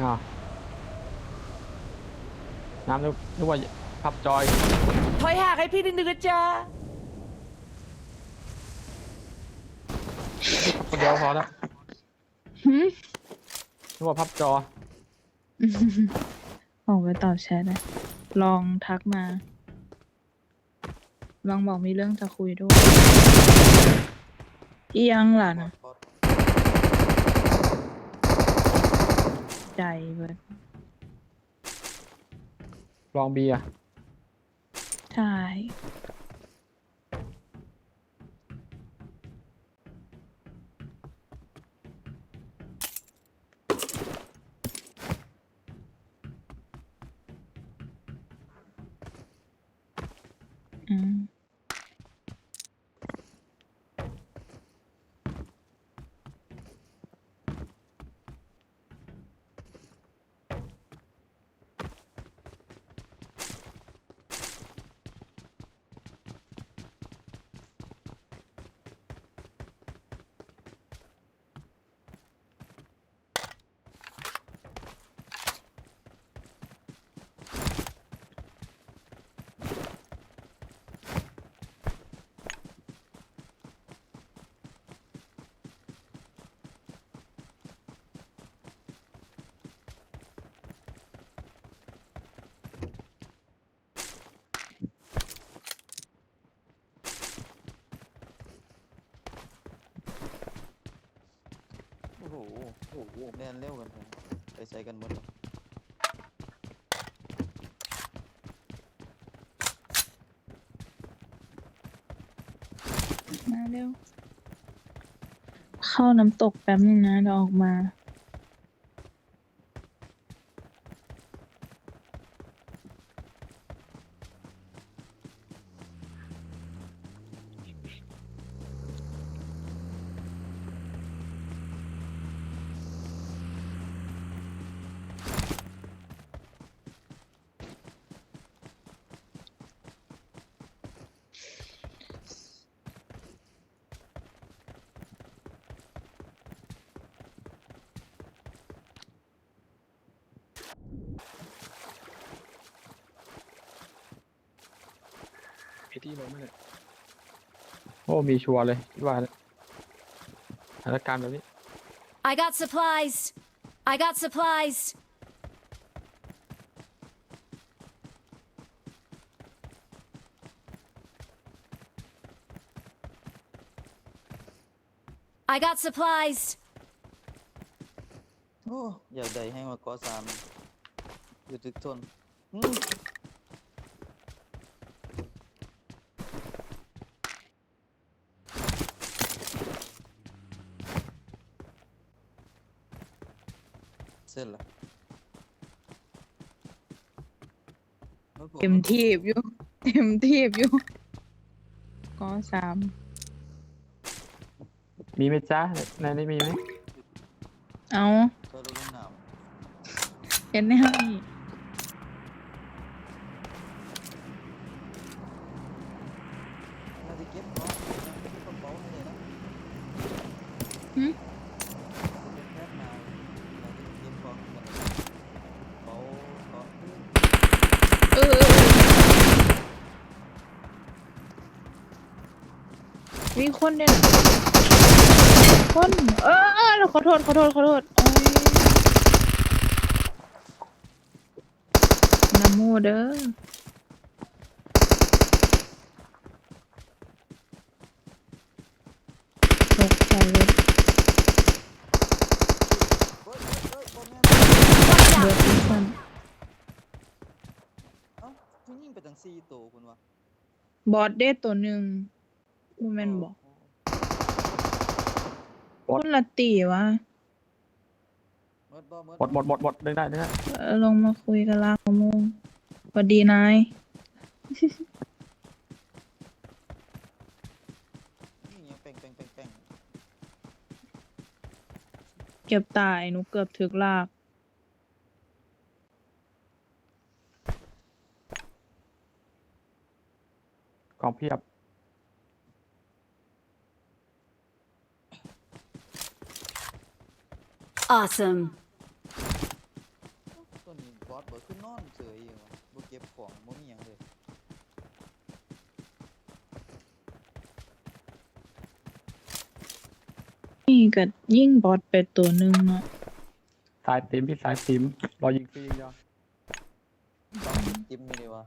อ้าวน้ำนึกนึกว่าพับจอย ถอยห่างให้พี่นิดนึงนะจ๊ะคนเดียวพอแล้วหืม นึกว่าพับจอ ออกไปตอบแชทนะลองทักมา ลองบอกมีเรื่องจะคุยด้วย อียังล่ะนะ ใจเบิดลองเบียร์ใช่อืม โอ้โห โอ้แน่นเร็วกันไปไปใส่กันหมดเลยมาเร็ว เข้าน้ำตกแป๊บนึงนะเดี๋ยวออกมา ที่ลงไม่เลยโอ้มีชัวร์เลยคิดว่าสถานการณ์แบบนี้ I got supplies. I got supplies. I got supplies. โอ้อยากได้ให้มาก่อสามอยู่ทึกทนอืม เสร็จละรถผมเต็มทีบอยู่ เต็มทีบอยู่ก็สามมีไหมจ๊ะในนี้มีไหม เอาเธอรู้เรื่องหนาวเห็นให้น่าจะเก็บเนาะเก็บกระเป๋าให้เลยนะ หึ เป็นแพทย์นาวน่าจะเก็บของกันเลยกระเป๋าของ เออเออเออ มีคนเนี่ยคนเออเออขอโทษขอโทษขอโทษโอ้ยนะโมเด้อตกใจเลยเฮ้ยเฮ้ยเฮ้ยบ่แม่นเบิดทุกคนเอ้าคุณยิงไปตั้ง4ตัวคุณวะบอสเด้ตัวหนึ่ง อูแมนบอกโคุณละตีวะ หมดบ่หมดหมดหมดหมดหมดดึงได้ดึงได้เออลงมาคุยกันลากมะม่วงสวัสดีนาย นี่ยังเป่งเป่งเป่งเป่งเก็บตายหนูเกือบถึกลาก กองเพียบ Awesome. อสบ่ขึ้นนอนเฉยอยู่วะบ่เก็บของบ่มีหยังเลยนี่ก็ยิ่งบอสไปตัวหนึ่งเนาะสายติมพี่สายติมรอยิงฟรีอย่างเดียวจิ้มไม่ได้วะ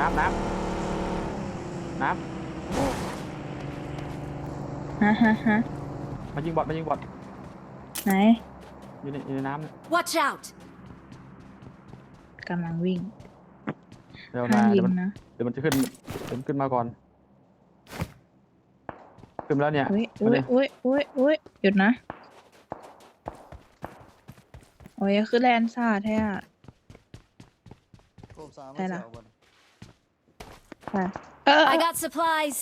น้ำน้ำน้ฮะฮะฮะำมายิงบอทมายิงบอทไหนอยู่ในอยู่ในน้ำเนี่ย Watch out! กำลังวิ่งเดี๋ยวห้านะมยิเดี๋ยวงมันนะเดี๋ยวมันจะขึ้นเดี๋ยวมันขึ้นมาก่อน ขึ้นมาแล้วเนี่ย อุ้ยมาอุ้เลยยอุ้ยอุ้ยอุ้ยหยุดนะโอ้ยคือแลนซ่าแท้อะ โคบสามใช่มาล่ะเสียวบ่น ค่ะเออ I got supplies.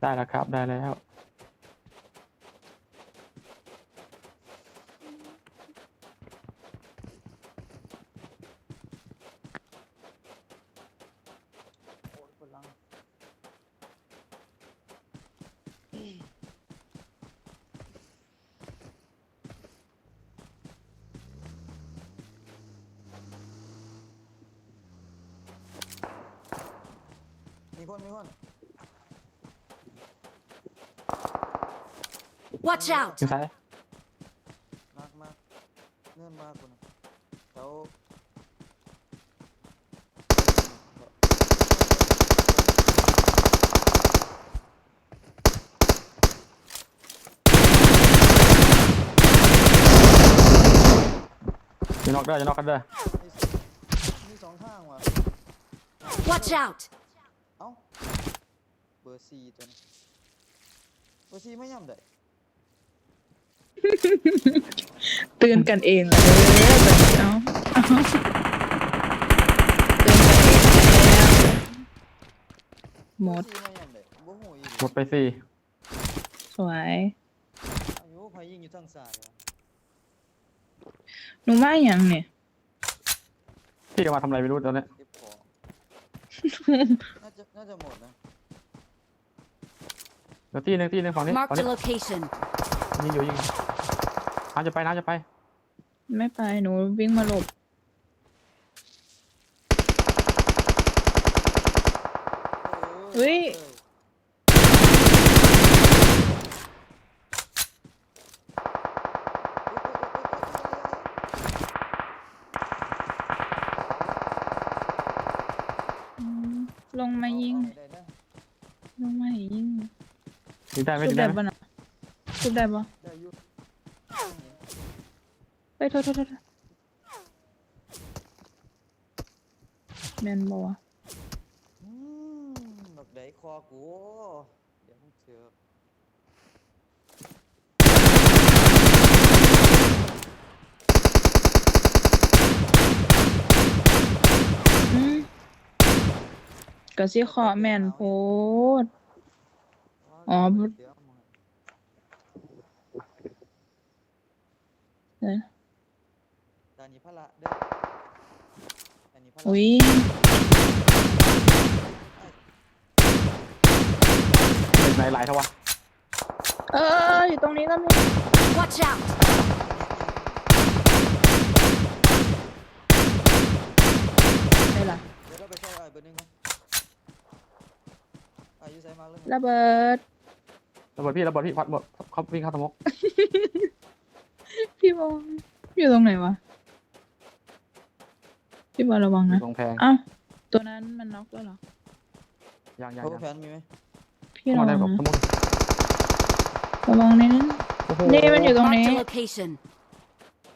ได้แล้วครับ ได้แล้ว โอ้ยคนลังมี คนมีคน Watch out! ยิงซ้ายมากมากเงื่อนมากคนน่ะแถวจะนอกเด้อจะนอกกันเด้อมีมีสองข้างว่ะ Watch out! เอ้าเบอร์ซีตัวนี้เบอร์ซีไม่ย่ำได้เตือนกันเองเหรอเด้อแบบนี้เอาเอาเตือนกันเองแล้วหมด เบอร์ซีไม่ย่ำได้บ่หูอีกหมดไปสี่สวย อายุพายิงอยู่ทางซ้ายวะหนูมาอย่างเนี่ย พี่ก็มาทำอะไรไม่รู้ตอนเนี้ยเก็บของน่า จะน่าจะหมดนะ เดี๋ยวตีหนึงตีหนึงฝั่งนี้ฝั่ง Marked นี้ a location. ยิงอยู่ยิงน้ำจะไปน้ำจะไป ไม่ไปหนูวิ่งมาหลบเฮ้ย ลงมายิงได้นะลงมาให้ยิงยิงได้ไหมทุบยิงได้ได้ไหมปะน่ะทุบได้ปะได้อยุเฮ้ยโทษโทษโทษแมนบอวะอืมบักไดคอกูเดี๋ยวมึงเจอ ก็สิขอแม่นโพด อ๋อเดี๋ยวเอามาเออตานีพระละเด้อตานีพระละอุ้ยไหนหลายเท่าวะเอออยู่ตรงนี้ก็มี Watch out! ได้ล่ะเดี๋ยวเราไปช่วยไอ้เบอร์หนึ่งนะไอ้อยูไซมากเลย ระเบิด ระเบิดพี่ระเบิดพี่พัดหมดเขาวิ่งเข้าสมกพี่บอลอยู่ตรงไหนวะ พี่บอลระวังนะตรงแพงอ้าวตัวนั้นมันน็อกแล้วเหรอ ยังยังโอ้ยังแผนมีไหมพี่ระมาวัได้งแบบสนะมกระวังในนั้นโอ้โหนี่มันอยู่ตรงนี้ Marked a location.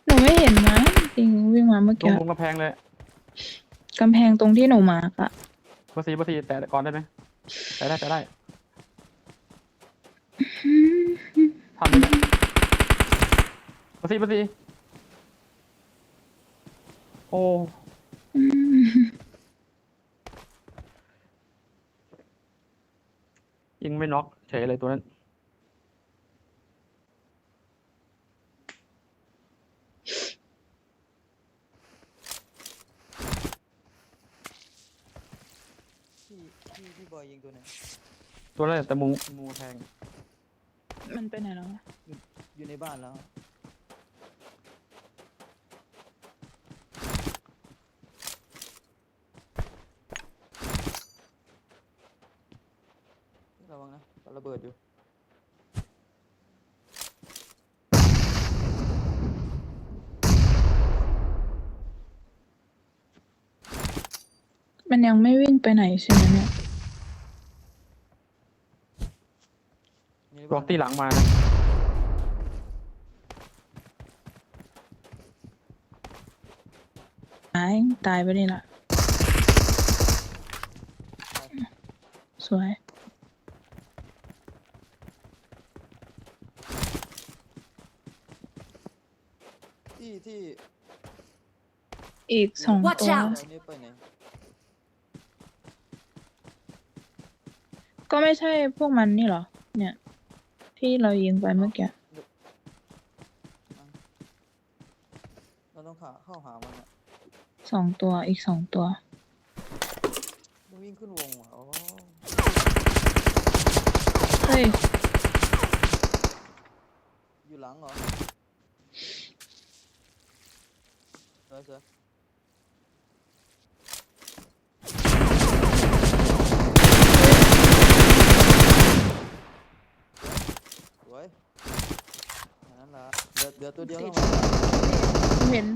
หนูไม่เห็นนะจริงวิ่งมาเมื่อตรกี้งมุมกระแพงเลยกำแพงตรงที่หนูมาร์กอะเบอร์สี่เบอร์สี่แตะก่อนได้ไหมแตะได้แตะได้ ทำไปเลยเบอร์สี่เบอร์สี่โอ้อืมยิงไม่น็อกเฉยเลยตัวนั้น พี่พี่พี่บอยยิงตัวไหนตัวนั้นแต่มุมมุมกระแพง มันไปไหนแล้ววะอยู่ในบ้านแล้ว ระวังนะระเบิดอยู่ มันยังไม่วิ่งไปไหนใช่ไหมเนี่ย อยู่ใน บ ล็บ้าอนกตีหลังมานะตายตายไปนี่ละสวย ที่ที่อีกสอง Watch ตัว out ไอ้นี่ไปไหนก็ไม่ใช่พวกมันนี่เหรอเนี่ย ที่เรายิงไปเมื่อกี้ เราต้องขาเข้าหามันอะสองตัวอีกสองตัว มันวิ่งขึ้นวงอะอ๋อเฮ้ย อยู่หลังเหรอเสือเสือสวยนั่นละ เดี๋ยวเดี๋ยวตัวเดียวเข้ามาเห็น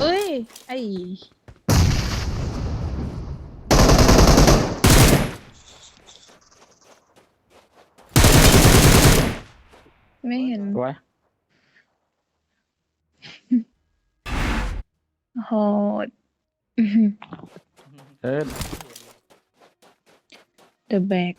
เอ้ย ไอไม่เห็น สวย Hot. Mm-hmm. The back.